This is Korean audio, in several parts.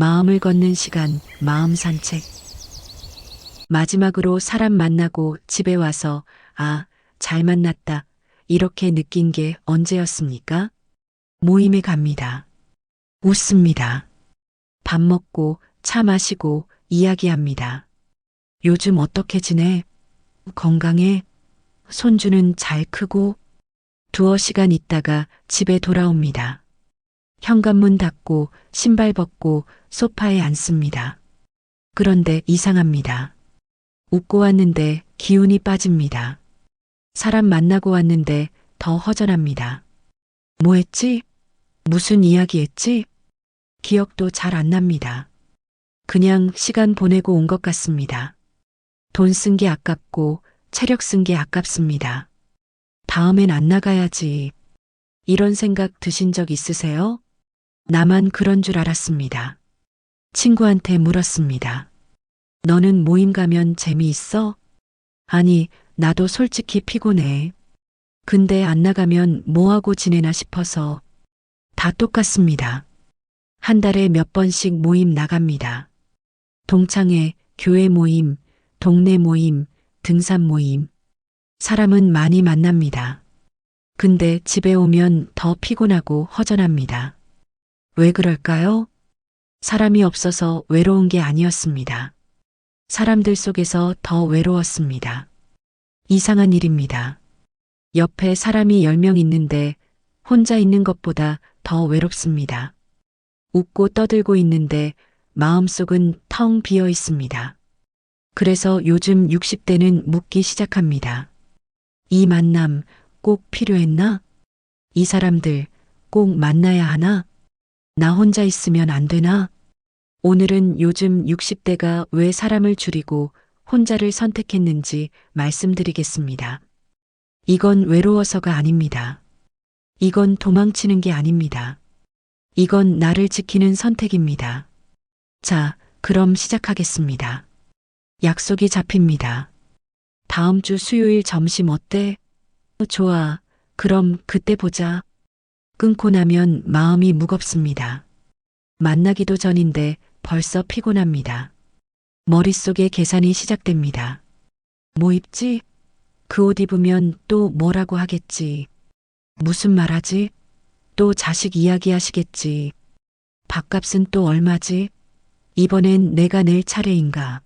마음을 걷는 시간, 마음 산책. 마지막으로 사람 만나고 집에 와서, 아, 잘 만났다. 이렇게 느낀 게 언제였습니까? 모임에 갑니다. 웃습니다. 밥 먹고, 차 마시고, 이야기합니다. 요즘 어떻게 지내? 건강해? 손주는 잘 크고? 두어 시간 있다가 집에 돌아옵니다. 현관문 닫고 신발 벗고 소파에 앉습니다. 그런데 이상합니다. 웃고 왔는데 기운이 빠집니다. 사람 만나고 왔는데 더 허전합니다. 뭐 했지? 무슨 이야기 했지? 기억도 잘 안 납니다. 그냥 시간 보내고 온 것 같습니다. 돈 쓴 게 아깝고 체력 쓴 게 아깝습니다. 다음엔 안 나가야지. 이런 생각 드신 적 있으세요? 나만 그런 줄 알았습니다. 친구한테 물었습니다. 너는 모임 가면 재미있어? 아니, 나도 솔직히 피곤해. 근데 안 나가면 뭐하고 지내나 싶어서 다 똑같습니다. 한 달에 몇 번씩 모임 나갑니다. 동창회, 교회 모임, 동네 모임, 등산 모임. 사람은 많이 만납니다. 근데 집에 오면 더 피곤하고 허전합니다. 왜 그럴까요? 사람이 없어서 외로운 게 아니었습니다. 사람들 속에서 더 외로웠습니다. 이상한 일입니다. 옆에 사람이 10명 있는데 혼자 있는 것보다 더 외롭습니다. 웃고 떠들고 있는데 마음속은 텅 비어 있습니다. 그래서 요즘 60대는 묻기 시작합니다. 이 만남 꼭 필요했나? 이 사람들 꼭 만나야 하나? 나 혼자 있으면 안 되나? 오늘은 요즘 60대가 왜 사람을 줄이고 혼자를 선택했는지 말씀드리겠습니다. 이건 외로워서가 아닙니다. 이건 도망치는 게 아닙니다. 이건 나를 지키는 선택입니다. 자, 그럼 시작하겠습니다. 약속이 잡힙니다. 다음 주 수요일 점심 어때? 좋아. 그럼 그때 보자. 끊고 나면 마음이 무겁습니다. 만나기도 전인데 벌써 피곤합니다. 머릿속에 계산이 시작됩니다. 뭐 입지? 그 옷 입으면 또 뭐라고 하겠지. 무슨 말 하지? 또 자식 이야기 하시겠지. 밥값은 또 얼마지? 이번엔 내가 낼 차례인가?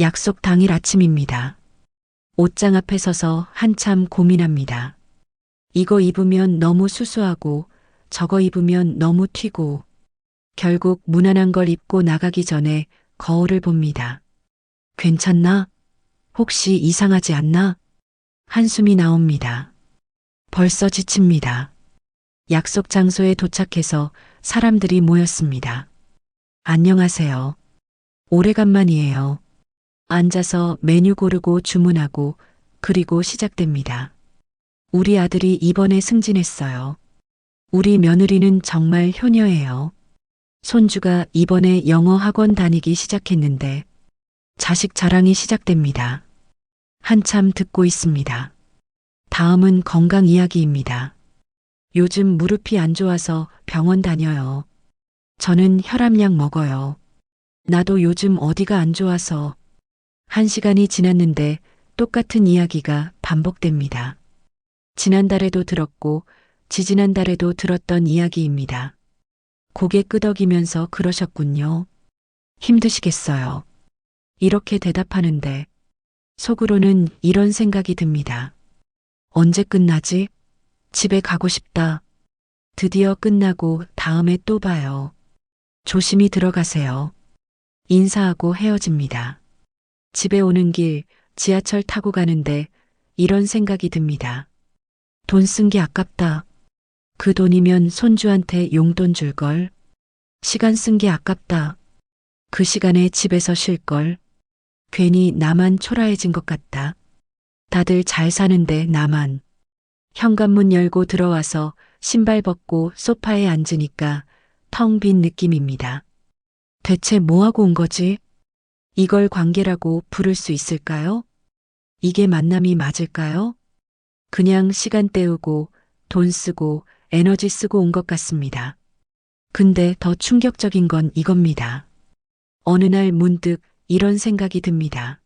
약속 당일 아침입니다. 옷장 앞에 서서 한참 고민합니다. 이거 입으면 너무 수수하고 저거 입으면 너무 튀고 결국 무난한 걸 입고 나가기 전에 거울을 봅니다. 괜찮나? 혹시 이상하지 않나? 한숨이 나옵니다. 벌써 지칩니다. 약속 장소에 도착해서 사람들이 모였습니다. 안녕하세요. 오래간만이에요. 앉아서 메뉴 고르고 주문하고 그리고 시작됩니다. 우리 아들이 이번에 승진했어요. 우리 며느리는 정말 효녀예요. 손주가 이번에 영어 학원 다니기 시작했는데 자식 자랑이 시작됩니다. 한참 듣고 있습니다. 다음은 건강 이야기입니다. 요즘 무릎이 안 좋아서 병원 다녀요. 저는 혈압약 먹어요. 나도 요즘 어디가 안 좋아서 한 시간이 지났는데 똑같은 이야기가 반복됩니다. 지난달에도 들었고 지지난달에도 들었던 이야기입니다. 고개 끄덕이면서 그러셨군요. 힘드시겠어요. 이렇게 대답하는데 속으로는 이런 생각이 듭니다. 언제 끝나지? 집에 가고 싶다. 드디어 끝나고 다음에 또 봐요. 조심히 들어가세요. 인사하고 헤어집니다. 집에 오는 길 지하철 타고 가는데 이런 생각이 듭니다. 돈 쓴 게 아깝다. 그 돈이면 손주한테 용돈 줄 걸. 시간 쓴 게 아깝다. 그 시간에 집에서 쉴 걸. 괜히 나만 초라해진 것 같다. 다들 잘 사는데 나만. 현관문 열고 들어와서 신발 벗고 소파에 앉으니까 텅 빈 느낌입니다. 대체 뭐하고 온 거지? 이걸 관계라고 부를 수 있을까요? 이게 만남이 맞을까요? 그냥 시간 때우고 돈 쓰고 에너지 쓰고 온 것 같습니다. 근데 더 충격적인 건 이겁니다. 어느 날 문득 이런 생각이 듭니다.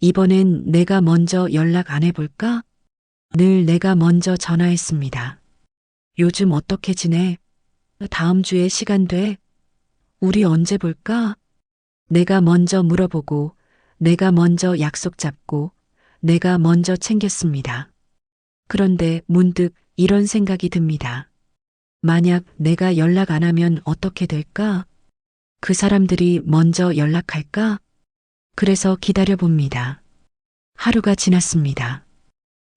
이번엔 내가 먼저 연락 안 해볼까? 늘 내가 먼저 전화했습니다. 요즘 어떻게 지내? 다음 주에 시간 돼? 우리 언제 볼까? 내가 먼저 물어보고, 내가 먼저 약속 잡고, 내가 먼저 챙겼습니다. 그런데 문득 이런 생각이 듭니다. 만약 내가 연락 안 하면 어떻게 될까? 그 사람들이 먼저 연락할까? 그래서 기다려 봅니다. 하루가 지났습니다.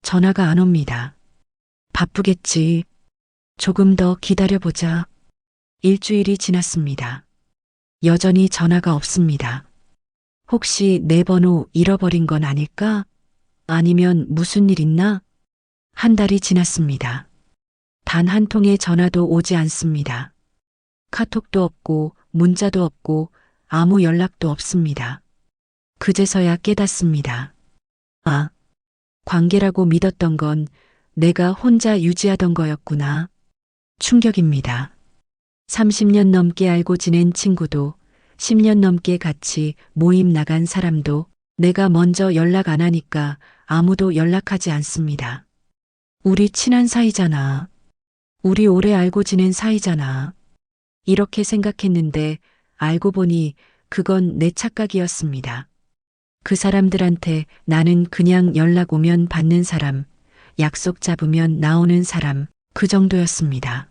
전화가 안 옵니다. 바쁘겠지. 조금 더 기다려보자. 일주일이 지났습니다. 여전히 전화가 없습니다. 혹시 내 번호 잃어버린 건 아닐까? 아니면 무슨 일 있나? 한 달이 지났습니다. 단 한 통의 전화도 오지 않습니다. 카톡도 없고 문자도 없고 아무 연락도 없습니다. 그제서야 깨닫습니다. 아, 관계라고 믿었던 건 내가 혼자 유지하던 거였구나. 충격입니다. 30년 넘게 알고 지낸 친구도 10년 넘게 같이 모임 나간 사람도 내가 먼저 연락 안 하니까 아무도 연락하지 않습니다. 우리 친한 사이잖아. 우리 오래 알고 지낸 사이잖아. 이렇게 생각했는데 알고 보니 그건 내 착각이었습니다. 그 사람들한테 나는 그냥 연락 오면 받는 사람, 약속 잡으면 나오는 사람, 그 정도였습니다.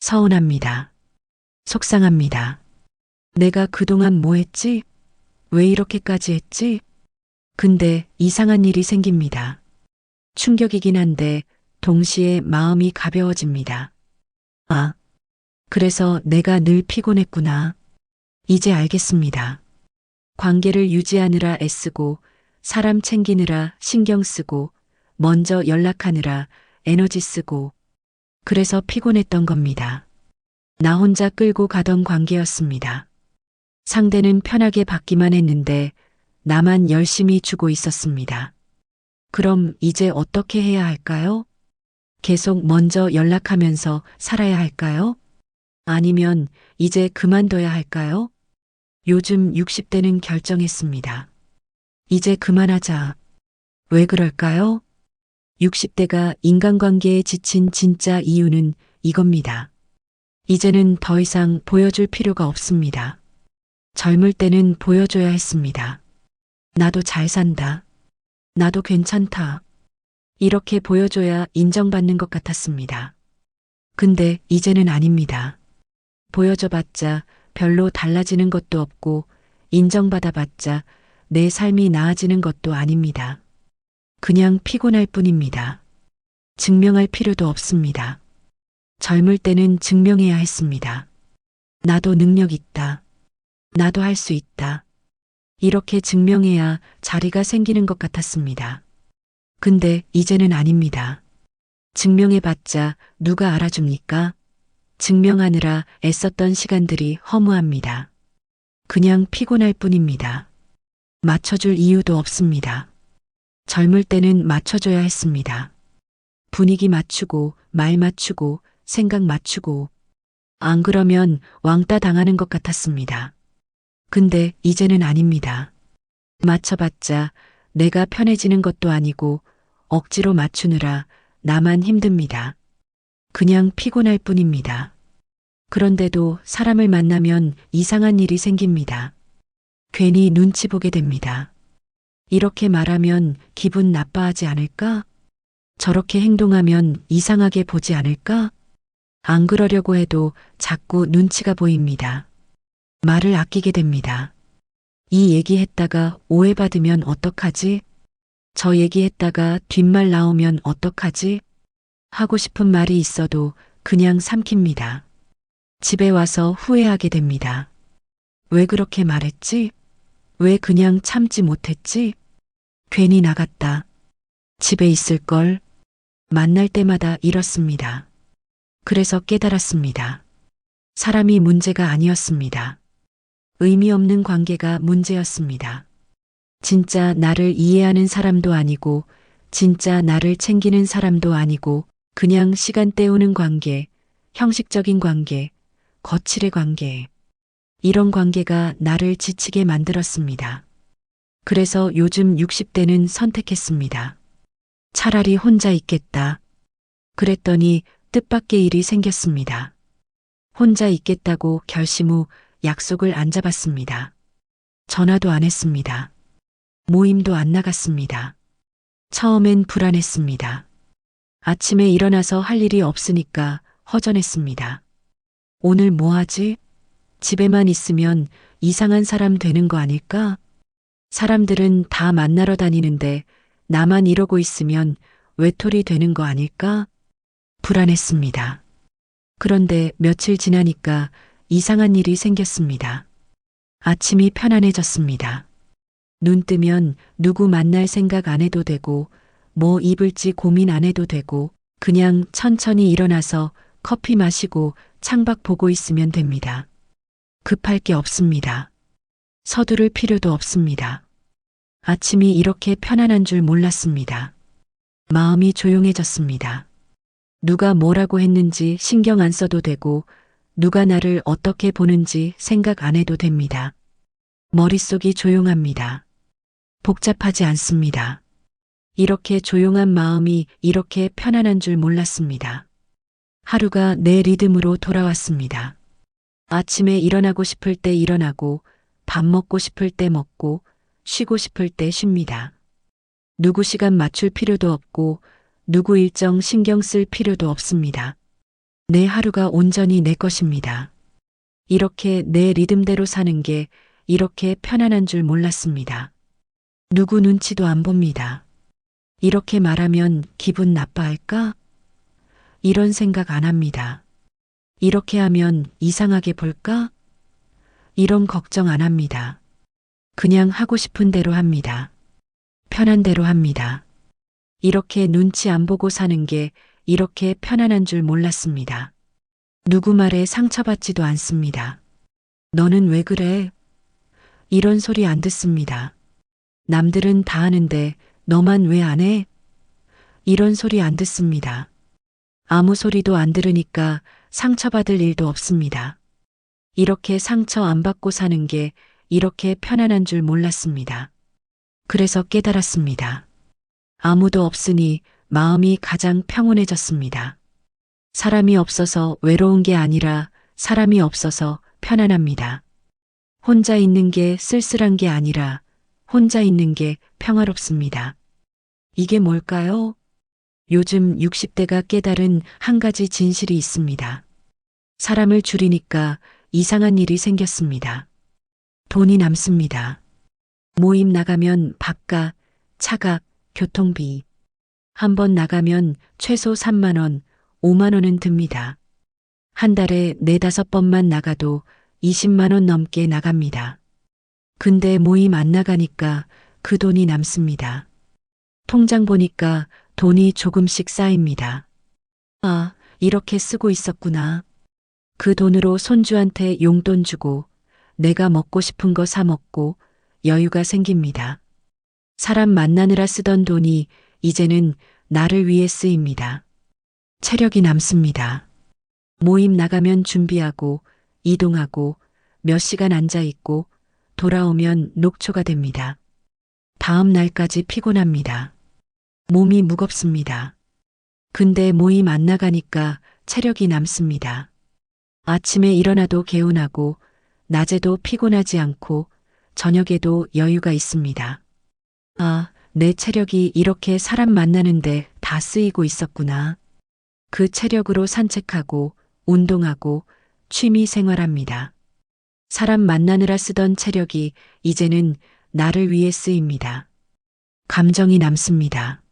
서운합니다. 속상합니다. 내가 그동안 뭐 했지? 왜 이렇게까지 했지? 근데 이상한 일이 생깁니다. 충격이긴 한데 동시에 마음이 가벼워집니다. 아, 그래서 내가 늘 피곤했구나. 이제 알겠습니다. 관계를 유지하느라 애쓰고 사람 챙기느라 신경 쓰고 먼저 연락하느라 에너지 쓰고 그래서 피곤했던 겁니다. 나 혼자 끌고 가던 관계였습니다. 상대는 편하게 받기만 했는데 나만 열심히 주고 있었습니다. 그럼 이제 어떻게 해야 할까요? 계속 먼저 연락하면서 살아야 할까요? 아니면 이제 그만둬야 할까요? 요즘 60대는 결정했습니다. 이제 그만하자. 왜 그럴까요? 60대가 인간관계에 지친 진짜 이유는 이겁니다. 이제는 더 이상 보여줄 필요가 없습니다. 젊을 때는 보여줘야 했습니다. 나도 잘 산다. 나도 괜찮다. 이렇게 보여줘야 인정받는 것 같았습니다. 근데 이제는 아닙니다. 보여줘봤자 별로 달라지는 것도 없고 인정받아봤자 내 삶이 나아지는 것도 아닙니다. 그냥 피곤할 뿐입니다. 증명할 필요도 없습니다. 젊을 때는 증명해야 했습니다. 나도 능력 있다. 나도 할 수 있다. 이렇게 증명해야 자리가 생기는 것 같았습니다. 근데 이제는 아닙니다. 증명해봤자 누가 알아줍니까? 증명하느라 애썼던 시간들이 허무합니다. 그냥 피곤할 뿐입니다. 맞춰줄 이유도 없습니다. 젊을 때는 맞춰줘야 했습니다. 분위기 맞추고, 말 맞추고, 생각 맞추고, 안 그러면 왕따 당하는 것 같았습니다. 근데 이제는 아닙니다. 맞춰봤자 내가 편해지는 것도 아니고 억지로 맞추느라 나만 힘듭니다. 그냥 피곤할 뿐입니다. 그런데도 사람을 만나면 이상한 일이 생깁니다. 괜히 눈치 보게 됩니다. 이렇게 말하면 기분 나빠하지 않을까? 저렇게 행동하면 이상하게 보지 않을까? 안 그러려고 해도 자꾸 눈치가 보입니다. 말을 아끼게 됩니다. 이 얘기했다가 오해받으면 어떡하지? 저 얘기했다가 뒷말 나오면 어떡하지? 하고 싶은 말이 있어도 그냥 삼킵니다. 집에 와서 후회하게 됩니다. 왜 그렇게 말했지? 왜 그냥 참지 못했지? 괜히 나갔다. 집에 있을 걸. 만날 때마다 이렇습니다. 그래서 깨달았습니다. 사람이 문제가 아니었습니다. 의미 없는 관계가 문제였습니다. 진짜 나를 이해하는 사람도 아니고, 진짜 나를 챙기는 사람도 아니고, 그냥 시간 때우는 관계, 형식적인 관계, 거칠의 관계. 이런 관계가 나를 지치게 만들었습니다. 그래서 요즘 60대는 선택했습니다. 차라리 혼자 있겠다. 그랬더니 뜻밖의 일이 생겼습니다. 혼자 있겠다고 결심 후 약속을 안 잡았습니다. 전화도 안 했습니다. 모임도 안 나갔습니다. 처음엔 불안했습니다. 아침에 일어나서 할 일이 없으니까 허전했습니다. 오늘 뭐 하지? 집에만 있으면 이상한 사람 되는 거 아닐까? 사람들은 다 만나러 다니는데 나만 이러고 있으면 외톨이 되는 거 아닐까? 불안했습니다. 그런데 며칠 지나니까 이상한 일이 생겼습니다. 아침이 편안해졌습니다. 눈 뜨면 누구 만날 생각 안 해도 되고, 뭐 입을지 고민 안 해도 되고, 그냥 천천히 일어나서 커피 마시고 창밖 보고 있으면 됩니다. 급할 게 없습니다. 서두를 필요도 없습니다. 아침이 이렇게 편안한 줄 몰랐습니다. 마음이 조용해졌습니다. 누가 뭐라고 했는지 신경 안 써도 되고, 누가 나를 어떻게 보는지 생각 안 해도 됩니다. 머릿속이 조용합니다. 복잡하지 않습니다. 이렇게 조용한 마음이 이렇게 편안한 줄 몰랐습니다. 하루가 내 리듬으로 돌아왔습니다. 아침에 일어나고 싶을 때 일어나고, 밥 먹고 싶을 때 먹고, 쉬고 싶을 때 쉽니다. 누구 시간 맞출 필요도 없고, 누구 일정 신경 쓸 필요도 없습니다. 내 하루가 온전히 내 것입니다. 이렇게 내 리듬대로 사는 게 이렇게 편안한 줄 몰랐습니다. 누구 눈치도 안 봅니다. 이렇게 말하면 기분 나빠할까? 이런 생각 안 합니다. 이렇게 하면 이상하게 볼까? 이런 걱정 안 합니다. 그냥 하고 싶은 대로 합니다. 편한 대로 합니다. 이렇게 눈치 안 보고 사는 게 이렇게 편안한 줄 몰랐습니다. 누구 말에 상처받지도 않습니다. 너는 왜 그래? 이런 소리 안 듣습니다. 남들은 다 하는데 너만 왜 안 해? 이런 소리 안 듣습니다. 아무 소리도 안 들으니까 상처받을 일도 없습니다. 이렇게 상처 안 받고 사는 게 이렇게 편안한 줄 몰랐습니다. 그래서 깨달았습니다. 아무도 없으니 마음이 가장 평온해졌습니다. 사람이 없어서 외로운 게 아니라 사람이 없어서 편안합니다. 혼자 있는 게 쓸쓸한 게 아니라 혼자 있는 게 평화롭습니다. 이게 뭘까요? 요즘 60대가 깨달은 한 가지 진실이 있습니다. 사람을 줄이니까 이상한 일이 생겼습니다. 돈이 남습니다. 모임 나가면 밥값, 차값, 교통비. 한 번 나가면 최소 3만원, 5만원은 듭니다. 한 달에 네다섯 번만 나가도 20만원 넘게 나갑니다. 근데 모임 안 나가니까 그 돈이 남습니다. 통장 보니까 돈이 조금씩 쌓입니다. 아, 이렇게 쓰고 있었구나. 그 돈으로 손주한테 용돈 주고 내가 먹고 싶은 거 사 먹고 여유가 생깁니다. 사람 만나느라 쓰던 돈이 이제는 나를 위해 쓰입니다. 체력이 남습니다. 모임 나가면 준비하고 이동하고 몇 시간 앉아 있고 돌아오면 녹초가 됩니다. 다음 날까지 피곤합니다. 몸이 무겁습니다. 근데 모임 안 나가니까 체력이 남습니다. 아침에 일어나도 개운하고 낮에도 피곤하지 않고 저녁에도 여유가 있습니다. 아, 내 체력이 이렇게 사람 만나는데 다 쓰이고 있었구나. 그 체력으로 산책하고 운동하고 취미 생활합니다. 사람 만나느라 쓰던 체력이 이제는 나를 위해 쓰입니다. 감정이 남습니다.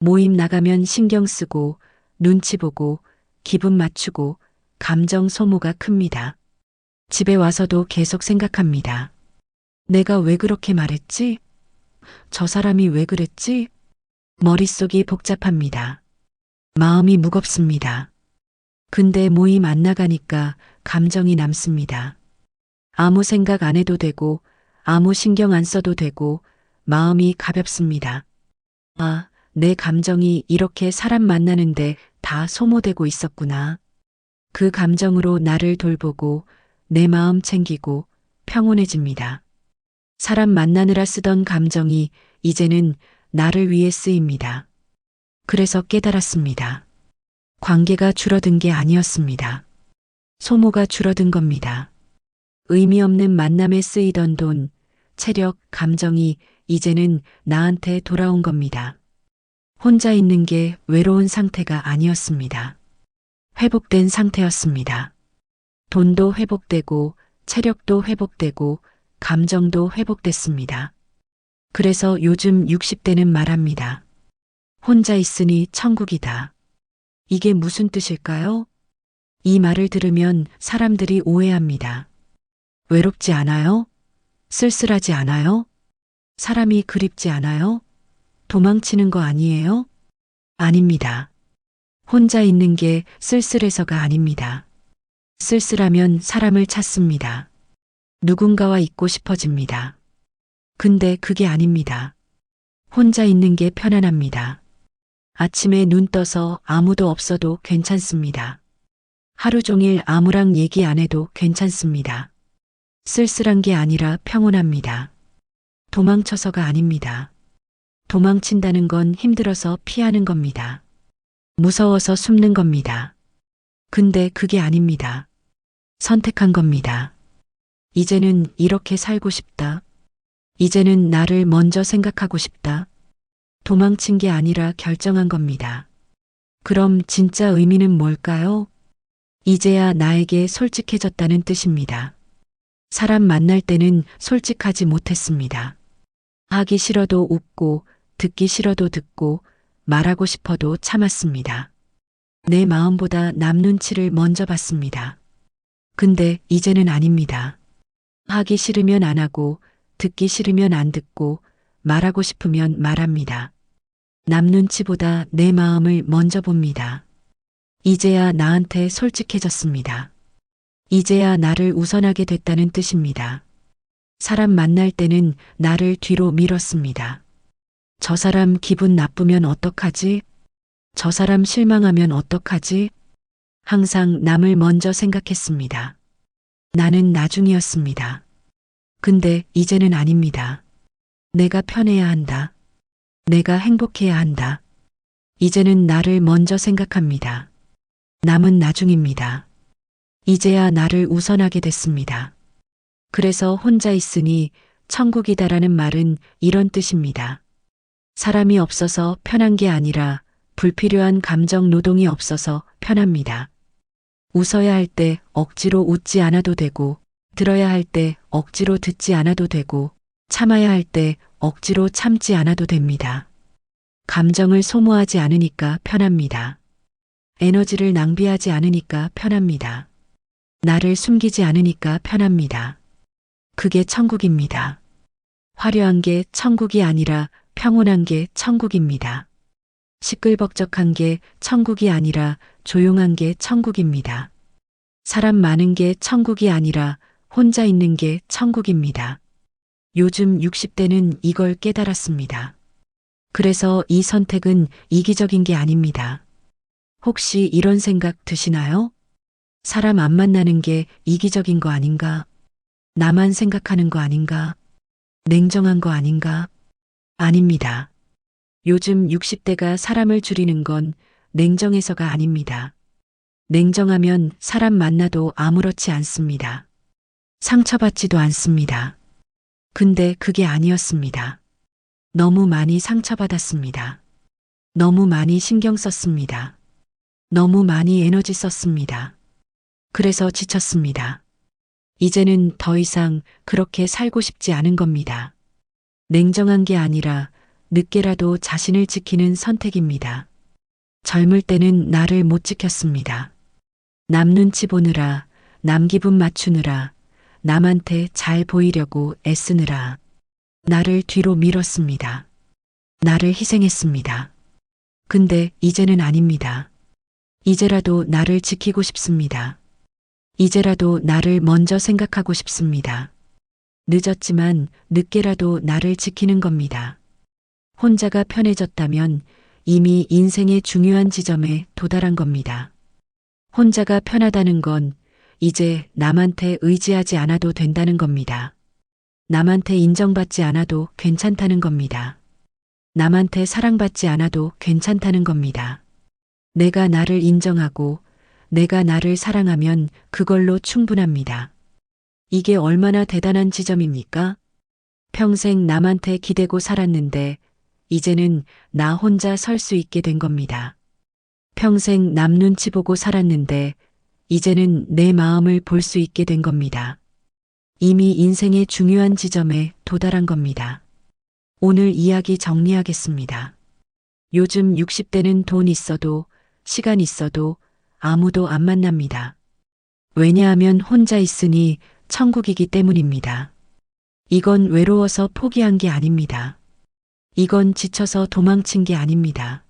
모임 나가면 신경 쓰고 눈치 보고 기분 맞추고 감정 소모가 큽니다. 집에 와서도 계속 생각합니다. 내가 왜 그렇게 말했지? 저 사람이 왜 그랬지? 머릿속이 복잡합니다. 마음이 무겁습니다. 근데 모임 안 나가니까 감정이 남습니다. 아무 생각 안 해도 되고, 아무 신경 안 써도 되고, 마음이 가볍습니다. 아, 내 감정이 이렇게 사람 만나는데 다 소모되고 있었구나. 그 감정으로 나를 돌보고 내 마음 챙기고 평온해집니다. 사람 만나느라 쓰던 감정이 이제는 나를 위해 쓰입니다. 그래서 깨달았습니다. 관계가 줄어든 게 아니었습니다. 소모가 줄어든 겁니다. 의미 없는 만남에 쓰이던 돈, 체력, 감정이 이제는 나한테 돌아온 겁니다. 혼자 있는 게 외로운 상태가 아니었습니다. 회복된 상태였습니다. 돈도 회복되고, 체력도 회복되고, 감정도 회복됐습니다. 그래서 요즘 60대는 말합니다. 혼자 있으니 천국이다. 이게 무슨 뜻일까요? 이 말을 들으면 사람들이 오해합니다. 외롭지 않아요? 쓸쓸하지 않아요? 사람이 그립지 않아요? 도망치는 거 아니에요? 아닙니다. 혼자 있는 게 쓸쓸해서가 아닙니다. 쓸쓸하면 사람을 찾습니다. 누군가와 있고 싶어집니다. 근데 그게 아닙니다. 혼자 있는 게 편안합니다. 아침에 눈 떠서 아무도 없어도 괜찮습니다. 하루 종일 아무랑 얘기 안 해도 괜찮습니다. 쓸쓸한 게 아니라 평온합니다. 도망쳐서가 아닙니다. 도망친다는 건 힘들어서 피하는 겁니다. 무서워서 숨는 겁니다. 근데 그게 아닙니다. 선택한 겁니다. 이제는 이렇게 살고 싶다. 이제는 나를 먼저 생각하고 싶다. 도망친 게 아니라 결정한 겁니다. 그럼 진짜 의미는 뭘까요? 이제야 나에게 솔직해졌다는 뜻입니다. 사람 만날 때는 솔직하지 못했습니다. 하기 싫어도 웃고, 듣기 싫어도 듣고, 말하고 싶어도 참았습니다. 내 마음보다 남 눈치를 먼저 봤습니다. 근데 이제는 아닙니다. 하기 싫으면 안 하고, 듣기 싫으면 안 듣고, 말하고 싶으면 말합니다. 남 눈치보다 내 마음을 먼저 봅니다. 이제야 나한테 솔직해졌습니다. 이제야 나를 우선하게 됐다는 뜻입니다. 사람 만날 때는 나를 뒤로 밀었습니다. 저 사람 기분 나쁘면 어떡하지? 저 사람 실망하면 어떡하지? 항상 남을 먼저 생각했습니다. 나는 나중이었습니다. 근데 이제는 아닙니다. 내가 편해야 한다. 내가 행복해야 한다. 이제는 나를 먼저 생각합니다. 남은 나중입니다. 이제야 나를 우선하게 됐습니다. 그래서 혼자 있으니 천국이다라는 말은 이런 뜻입니다. 사람이 없어서 편한 게 아니라 불필요한 감정 노동이 없어서 편합니다. 웃어야 할 때 억지로 웃지 않아도 되고, 들어야 할 때 억지로 듣지 않아도 되고, 참아야 할 때 억지로 참지 않아도 됩니다. 감정을 소모하지 않으니까 편합니다. 에너지를 낭비하지 않으니까 편합니다. 나를 숨기지 않으니까 편합니다. 그게 천국입니다. 화려한 게 천국이 아니라 평온한 게 천국입니다. 시끌벅적한 게 천국이 아니라 조용한 게 천국입니다. 사람 많은 게 천국이 아니라 혼자 있는 게 천국입니다. 요즘 60대는 이걸 깨달았습니다. 그래서 이 선택은 이기적인 게 아닙니다. 혹시 이런 생각 드시나요? 사람 안 만나는 게 이기적인 거 아닌가? 나만 생각하는 거 아닌가? 냉정한 거 아닌가? 아닙니다. 요즘 60대가 사람을 줄이는 건 냉정해서가 아닙니다. 냉정하면 사람 만나도 아무렇지 않습니다. 상처받지도 않습니다. 근데 그게 아니었습니다. 너무 많이 상처받았습니다. 너무 많이 신경 썼습니다. 너무 많이 에너지 썼습니다. 그래서 지쳤습니다. 이제는 더 이상 그렇게 살고 싶지 않은 겁니다. 냉정한 게 아니라 늦게라도 자신을 지키는 선택입니다. 젊을 때는 나를 못 지켰습니다. 남 눈치 보느라, 남 기분 맞추느라, 남한테 잘 보이려고 애쓰느라, 나를 뒤로 밀었습니다. 나를 희생했습니다. 근데 이제는 아닙니다. 이제라도 나를 지키고 싶습니다. 이제라도 나를 먼저 생각하고 싶습니다. 늦었지만 늦게라도 나를 지키는 겁니다. 혼자가 편해졌다면 이미 인생의 중요한 지점에 도달한 겁니다. 혼자가 편하다는 건 이제 남한테 의지하지 않아도 된다는 겁니다. 남한테 인정받지 않아도 괜찮다는 겁니다. 남한테 사랑받지 않아도 괜찮다는 겁니다. 내가 나를 인정하고 내가 나를 사랑하면 그걸로 충분합니다. 이게 얼마나 대단한 지점입니까? 평생 남한테 기대고 살았는데 이제는 나 혼자 설 수 있게 된 겁니다. 평생 남 눈치 보고 살았는데 이제는 내 마음을 볼 수 있게 된 겁니다. 이미 인생의 중요한 지점에 도달한 겁니다. 오늘 이야기 정리하겠습니다. 요즘 60대는 돈 있어도 시간 있어도 아무도 안 만납니다. 왜냐하면 혼자 있으니 천국이기 때문입니다. 이건 외로워서 포기한 게 아닙니다. 이건 지쳐서 도망친 게 아닙니다.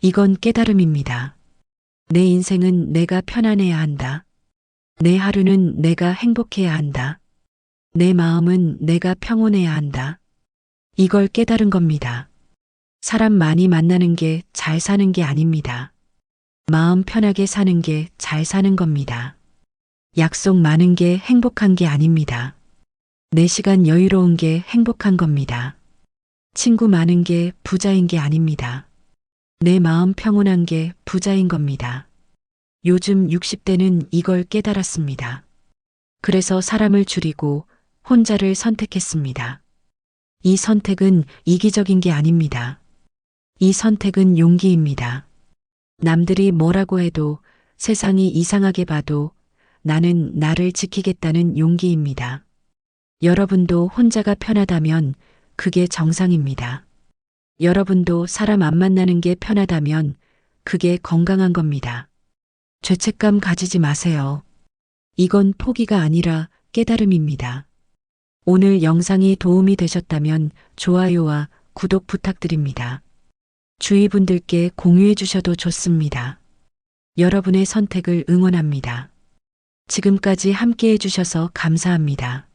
이건 깨달음입니다. 내 인생은 내가 편안해야 한다. 내 하루는 내가 행복해야 한다. 내 마음은 내가 평온해야 한다. 이걸 깨달은 겁니다. 사람 많이 만나는 게 잘 사는 게 아닙니다. 마음 편하게 사는 게 잘 사는 겁니다. 약속 많은 게 행복한 게 아닙니다. 내 시간 여유로운 게 행복한 겁니다. 친구 많은 게 부자인 게 아닙니다. 내 마음 평온한 게 부자인 겁니다. 요즘 60대는 이걸 깨달았습니다. 그래서 사람을 줄이고 혼자를 선택했습니다. 이 선택은 이기적인 게 아닙니다. 이 선택은 용기입니다. 남들이 뭐라고 해도 세상이 이상하게 봐도 나는 나를 지키겠다는 용기입니다. 여러분도 혼자가 편하다면 그게 정상입니다. 여러분도 사람 안 만나는 게 편하다면 그게 건강한 겁니다. 죄책감 가지지 마세요. 이건 포기가 아니라 깨달음입니다. 오늘 영상이 도움이 되셨다면 좋아요와 구독 부탁드립니다. 주위 분들께 공유해 주셔도 좋습니다. 여러분의 선택을 응원합니다. 지금까지 함께 해주셔서 감사합니다.